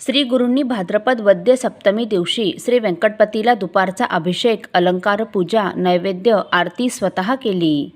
श्री गुरूंनी भाद्रपद वद्य सप्तमी दिवशी श्री व्यंकटपतीला दुपारचा अभिषेक अलंकार पूजा नैवेद्य आरती स्वतः केली.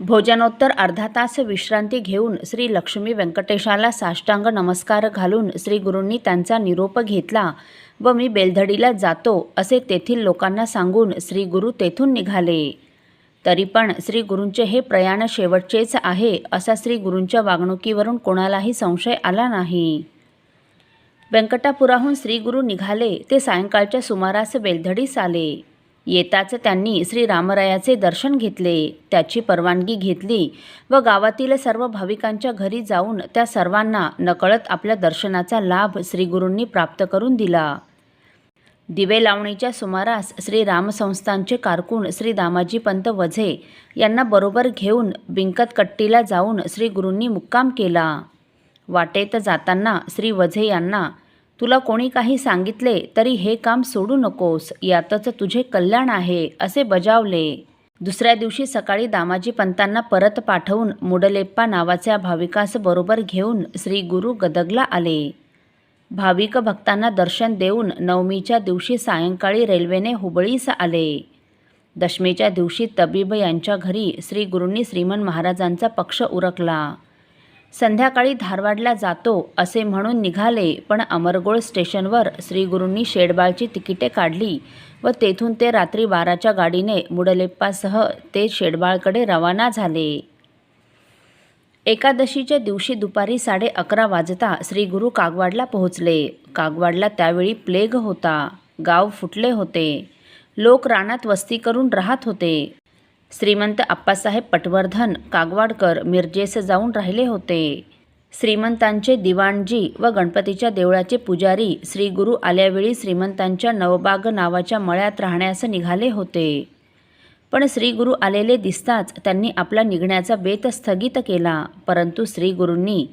भोजनोत्तर अर्धा तास विश्रांती घेऊन श्री लक्ष्मी व्यंकटेशाला साष्टांग नमस्कार घालून श्री गुरूंनी त्यांचा निरोप घेतला व मी बेलधडीला जातो असे तेथील लोकांना सांगून श्री गुरु तेथून निघाले. तरी पण श्री गुरूंचे हे प्रयाण शेवटचेच आहे असा श्री गुरूंच्या वागणुकीवरून कोणालाही संशय आला नाही. व्यंकटापुराहून श्रीगुरु निघाले ते सायंकाळच्या सुमारास बेलधडीस आले. येताच त्यांनी श्रीरामरायाचे दर्शन घेतले त्याची परवानगी घेतली व गावातील सर्व भाविकांच्या घरी जाऊन त्या सर्वांना नकळत आपल्या दर्शनाचा लाभ श्रीगुरूंनी प्राप्त करून दिला. दिवे लावणीच्या सुमारास श्री रामसंस्थानचे कारकून श्री दामाजी पंत वझे यांना बरोबर घेऊन बिंकतकट्टीला जाऊन श्रीगुरूंनी मुक्काम केला. वाटेत जाताना श्री वझे यांना तुला कोणी काही सांगितले तरी हे काम सोडू नकोस यातच तुझे कल्याण आहे असे बजावले. दुसऱ्या दिवशी सकाळी दामाजी पंतांना परत पाठवून मुडलेप्पा नावाच्या भाविकास बरोबर घेऊन श्री गुरु गदगला आले. भाविक भक्तांना दर्शन देऊन नवमीच्या दिवशी सायंकाळी रेल्वेने हुबळीस आले. दशमीच्या दिवशी तबीब यांच्या घरी श्री गुरूंनी श्रीमन महाराजांचा पक्ष उरकला. संध्याकाळी धारवाडला जातो असे म्हणून निघाले पण अमरगोळ स्टेशनवर श्रीगुरूंनी शेडबाळची तिकिटे काढली व तेथून ते रात्री बाराच्या गाडीने मुडलेप्पासह ते शेडबाळकडे रवाना झाले. एकादशीच्या दिवशी दुपारी साडे अकरा वाजता श्रीगुरू कागवाडला पोहोचले. कागवाडला त्यावेळी प्लेग होता. गाव फुटले होते. लोक रानात वस्ती करून राहत होते. श्रीमंत आप्पासाहेब पटवर्धन कागवाडकर मिरजेस जाऊन राहिले होते. श्रीमंतांचे दिवाणजी व गणपतीच्या देवळाचे पुजारी श्री गुरु आल्यावेळी श्रीमंतांच्या नवबाग नावाच्या मळ्यात राहण्यास निघाले होते. पण श्री गुरु आलेले दिसताच त्यांनी आपला निघण्याचा बेत स्थगित केला. परंतु श्री गुरूंनी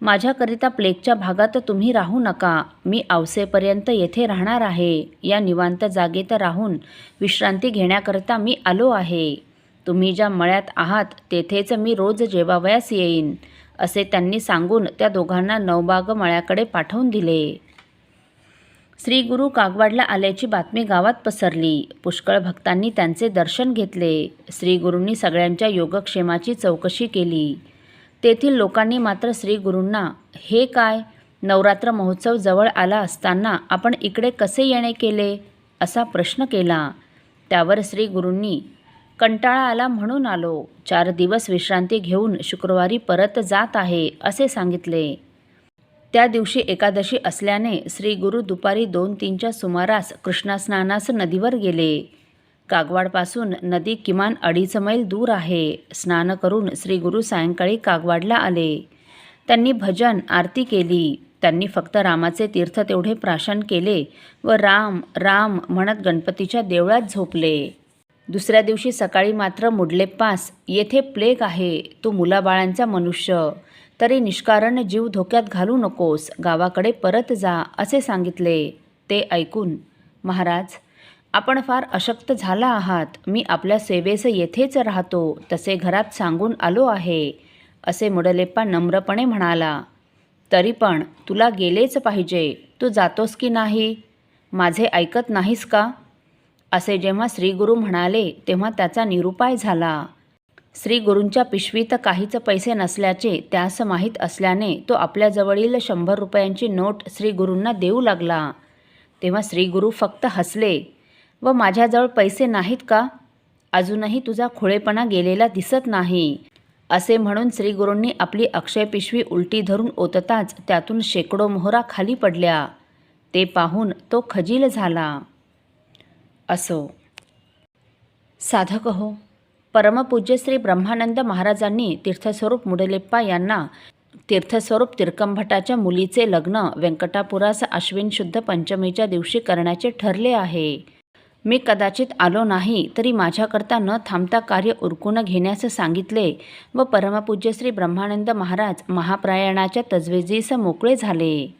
माझ्याकरिता प्लेगच्या भागात तुम्ही राहू नका. मी आवसेपर्यंत येथे राहणार आहे. या निवांत जागेत राहून विश्रांती घेण्याकरता मी आलो आहे. तुम्ही ज्या मळ्यात आहात तेथेच मी रोज जेवावयास येईन असे त्यांनी सांगून त्या दोघांना नवबाग मळ्याकडे पाठवून दिले. श्री गुरु कागवाडला आल्याची बातमी गावात पसरली. पुष्कळ भक्तांनी त्यांचे दर्शन घेतले. श्रीगुरूंनी सगळ्यांच्या योगक्षेमाची चौकशी केली. तेथील लोकांनी मात्र श्रीगुरूंना हे काय? नवरात्र महोत्सव जवळ आला असताना आपण इकडे कसे येणे केले? असा प्रश्न केला. त्यावर श्रीगुरूंनी कंटाळा आला म्हणून आलो. चार दिवस विश्रांती घेऊन शुक्रवारी परत जात आहे असे सांगितले. त्या दिवशी एकादशी असल्याने श्री गुरु दुपारी दोन तीनच्या सुमारास कृष्णास्नानास नदीवर गेले. कागवाडपासून नदी किमान अडीच मैल दूर आहे. स्नान करून श्री गुरु सायंकाळी कागवाडला आले. त्यांनी भजन आरती केली. त्यांनी फक्त रामाचे तीर्थ तेवढे प्राशन केले व राम राम म्हणत गणपतीच्या देवळात झोपले. दुसऱ्या दिवशी सकाळी मात्र मुडलेप्पास येथे प्लेग आहे. तू मुलाबाळांचा मनुष्य. तरी निष्कारण जीव धोक्यात घालू नकोस. गावाकडे परत जा असे सांगितले. ते ऐकून महाराज आपण फार अशक्त झाला आहात. मी आपल्या सेवेस येथेच राहतो. तसे घरात सांगून आलो आहे. असे मुडलेप्पा नम्रपणे म्हणाला. तरी पण तुला गेलेच पाहिजे. तू जातोस की नाही? माझे ऐकत नाहीस का? असे जेव्हा श्रीगुरू म्हणाले तेव्हा त्याचा निरुपाय झाला. श्रीगुरूंच्या पिशवीत काहीच पैसे नसल्याचे त्यास माहीत असल्याने तो आपल्याजवळील शंभर रुपयांची नोट श्रीगुरूंना देऊ लागला. तेव्हा श्रीगुरु फक्त हसले. व माझ्याजवळ पैसे नाहीत का? अजूनही तुझा खोळेपणा गेलेला दिसत नाही. असे म्हणून श्रीगुरूंनी आपली अक्षय पिशवी उलटी धरून ओतताच त्यातून शेकडो मोहरा खाली पडल्या. ते पाहून तो खजील झाला. असो. साधक हो परमपूज्य श्री ब्रह्मानंद महाराजांनी तीर्थस्वरूप मुडलेप्पा यांना तीर्थस्वरूप तिरकंभटाच्या मुलीचे लग्न व्यंकटापुरास अश्विन शुद्ध पंचमीच्या दिवशी करण्याचे ठरले आहे. मी कदाचित आलो नाही तरी माझ्याकरता न थांबता कार्य उरकून घेण्यास सांगितले व परमपूज्य श्री ब्रह्मानंद महाराज महाप्रायणाच्या तजवेजीस मोकळे झाले.